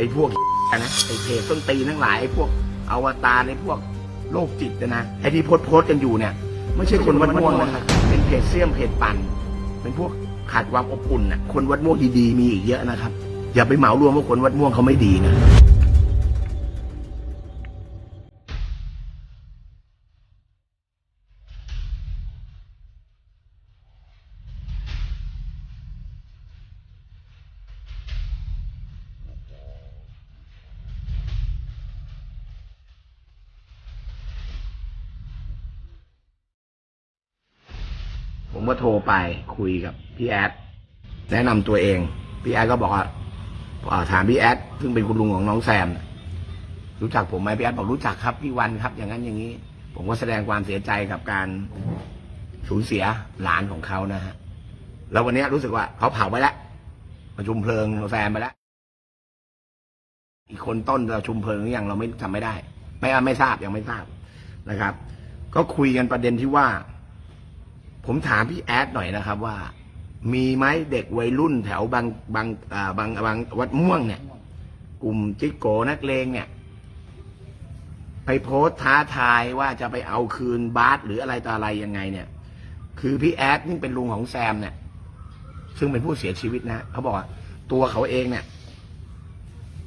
ไอ้พวกนะไอ้เพจต้นตีนทั้งหลายไอ้พวกอวตารไอ้พวกโลกจิตนะนะไอ้ที่โพสต์โพสต์กันอยู่เนี่ย ไม่ใช่คนวัดม่วงนะครับเป็นเพจเสี่ยมเพจปั่นเป็นพวกขาดความอบอุ่นน่ะคนวัดม่วงดีๆมีอีกเยอะนะครับ อย่าไปเหมารวมว่าคนวัดม่วงเขาไม่ดีนะ ก็โทรไปคุยกับพี่แอดแนะนำตัวเอง พี่แอดก็บอกว่าถามพี่แอดซึ่งเป็นคุณลุงของน้องแซม รู้จักผมไหมพี่แอดบอกรู้จักครับพี่วันครับ อย่างนั้นอย่างนี้ ผมก็แสดงความเสียใจกับการสูญเสียหลานของเขานะฮะแล้ววันนี้รู้สึกว่าเขาเผาไปแล้วประชุมเพลิงแซมไปแล้วอีกคนต้นประชุมเพลิงหรือยังเราไม่จำไม่ได้ ไม่ไม่ทราบยังไม่ทราบนะครับ ก็คุยกันประเด็นที่ว่า ผมถามพี่แอดหน่อยนะครับว่า มีไหมเด็กวัยรุ่นแถวบางบางอ่าบางบางวัดม่วงเนี่ย กลุ่มจิกโกนักเลงเนี่ย ไปโพสต์ท้าทายว่าจะไปเอาคืนบาสหรืออะไรต่ออะไรยังไงเนี่ย คือพี่แอดนี่เป็นลุงของแซมเนี่ย ซึ่งเป็นผู้เสียชีวิตนะเขาบอกว่าตัวเขาเองเนี่ย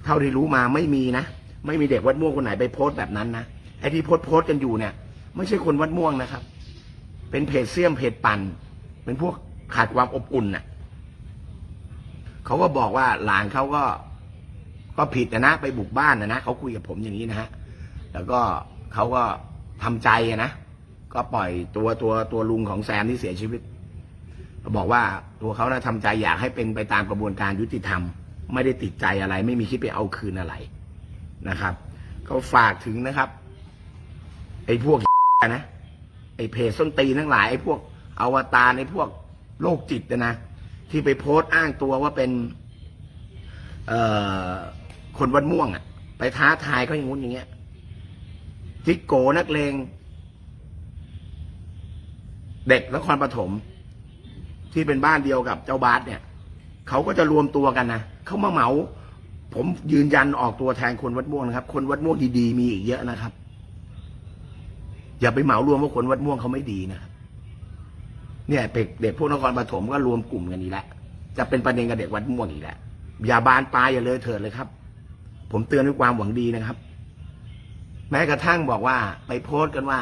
เท่าที่รู้มาไม่มีนะไม่มีเด็กวัดม่วงคนไหนไปโพสต์แบบนั้นนะไอ้ที่โพสต์โพสต์กันอยู่เนี่ย ไม่ใช่คนวัดม่วงนะครับ เป็นเพจเสี่ยมเพจปั่น เป็นพวกขาดความอบอุ่นน่ะเขาก็บอกว่าหลานเขาก็ก็ผิดนะ ไปบุกบ้านนะนะเขาคุยกับผมอย่างนี้นะฮะแล้วก็เขาก็ทำใจนะก็ปล่อยตัวตัวตัวลุงของแซมที่เสียชีวิตบอกว่าตัวเขานะทำใจอยากให้เป็นไปตามกระบวนการยุติธรรม ไม่ได้ติดใจอะไร ไม่มีคิดไปเอาคืนอะไรนะครับเขาฝากถึงนะครับ ไอ้พวกนะ ไอ้เพจส้นตีนทั้งหลายไอ้พวกอวตารไอ้พวกโรคจิตนะนะที่ไปโพสต์อ้างตัวว่าเป็น เอ่อคนวัดม่วงอะ่ะไปท้าทายเขาอย่างงู้นอย่างเงี้ยจิกโกนักเลงเด็กนครปฐมที่เป็นบ้านเดียวกับเจ้าบาสเนี่ยเขาก็จะรวมตัวกันนะเขามาเหมา ผมยืนยันออกตัวแทนคนวัดม่วงนะครับ คนวัดม่วงดีๆมีอีกเยอะนะครับ อย่าไปเหมารวมว่าคนวัดม่วงเขาไม่ดีนะครับเนี่ยเด็กเด็กพวกนครปฐมก็รวมกลุ่มกันนี้แหละจะเป็นประเด็นกับเด็กวัดม่วงอีกแหละอย่าบานปลายอย่าเลยเถิดเลยครับ ผมเตือนด้วยความหวังดีนะครับ แม้กระทั่งบอกว่า ไปโพสต์กันว่า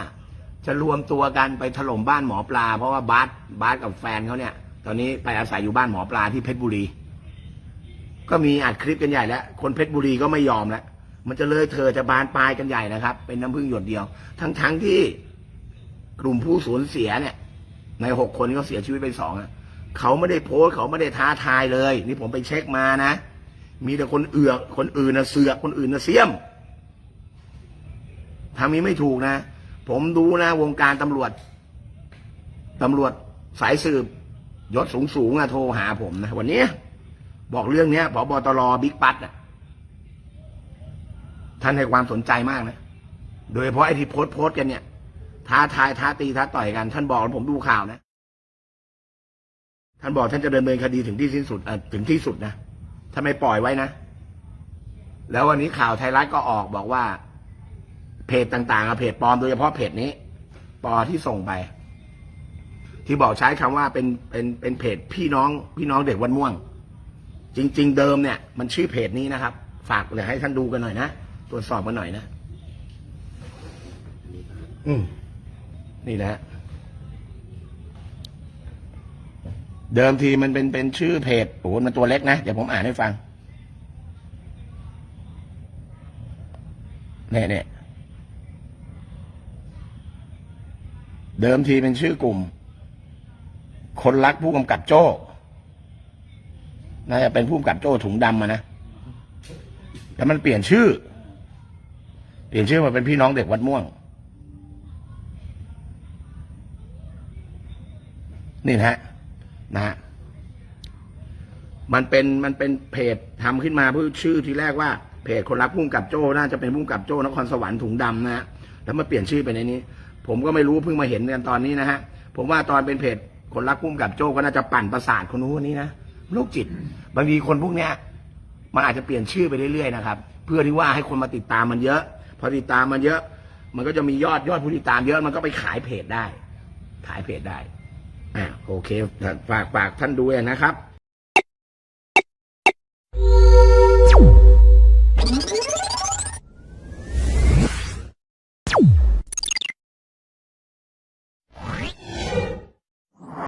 จะรวมตัวกันไปถล่มบ้านหมอปลา เพราะว่าบาสบาสกับแฟนเขาเนี่ย ตอนนี้ไปอาศัยอยู่บ้านหมอปลาที่เพชรบุรี ก็มีอัดคลิปกันใหญ่แล้ว คนเพชรบุรีก็ไม่ยอมแล้ว มันจะเลยเธอจะบานปลายกันใหญ่นะครับ เป็นน้ำพึ่งหยดเดียว ทั้งทั้งๆที่กลุ่มผู้สูญเสียเนี่ย ในหกคนที่เขาเสียชีวิตไปสองอะเขาไม่ได้โพสเขาไม่ได้ท้าทายเลย นี่ผมไปเช็คมานะ มีแต่คนเอือกคนอื่นนะเสือกคนอื่นนะเสียมทำนี้ไม่ถูกนะ ผมดูนะ วงการตำรวจตำรวจสายสืบยศสูงสูงๆอะโทรหาผมนะวันนี้บอกเรื่องเนี้ยผบตรบิ๊กปัตอะ ท่านให้ความสนใจมากนะ โดยเฉพาะไอ้ที่โพสต์โพสต์กันเนี่ยท้าทายท้าตีท้าต่อยกัน ท่านบอกแล้วผมดูข่าวนะ ท่านบอกท่านจะดำเนินคดีถึงที่สิ้นสุดอถึงที่สุดนะถ้าไม่ปล่อยไว้นะ แล้ววันนี้ข่าวไทยรัฐก็ออกบอกว่า เพจต่างๆอเพจปลอมโดยเฉพาะเพจนี้ปอที่ส่งไป ที่บอกใช้คำว่าเป็นเป็นเป็นเพจพี่น้อง พี่น้องเด็กวันม่วง จริง ๆ เดิมเนี่ย มันชื่อเพจนี้นะครับ ฝากเลยให้ท่านดูกันหน่อยนะ ตรวจสอบกันหน่อยนะ อืม นี่นะฮะเดิมทีมันเป็นเป็นชื่อเพจโอ้โหมันตัวเล็กนะ เดี๋ยวผมอ่านให้ฟัง เนี่ยเนี่ยเดิมทีเป็นชื่อกลุ่ม คนรักผู้กำกับโจ้น่าจะเป็นผู้กำกับโจ้ถุงดำมานะ แล้วมันเปลี่ยนชื่อ เปลี่ยนชื่อมาเป็นพี่น้องเด็กวัดม่วง นี่นะฮะนะฮะมันเป็นมันเป็นเพจทำขึ้นมาเพื่อชื่อที่แรกว่าเพจคนรักพุ่งกับโจ้น่าจะเป็นพุ่งกับโจ้นครสวรรค์ถุงดำนะฮะแล้วมาเปลี่ยนชื่อเป็นในนี้ ผมก็ไม่รู้เพิ่งมาเห็นกันตอนนี้นะฮะผมว่าตอนเป็นเพจคนรักพุ่งกับโจ้ก็น่าจะปั่นประสาทคนนู้นคนนี้นะโรคจิต บางทีคนพวกเนี้ยมันอาจจะเปลี่ยนชื่อไปเรื่อยๆนะครับ เพื่อที่ว่าให้คนมาติดตามมันเยอะ พอติดตามมันเยอะ มันก็จะมียอดยอดผู้ติดตามเยอะมันก็ไปขายเพจได้ ขายเพจได้อ่าโอเคฝากฝากท่านดูนะครับ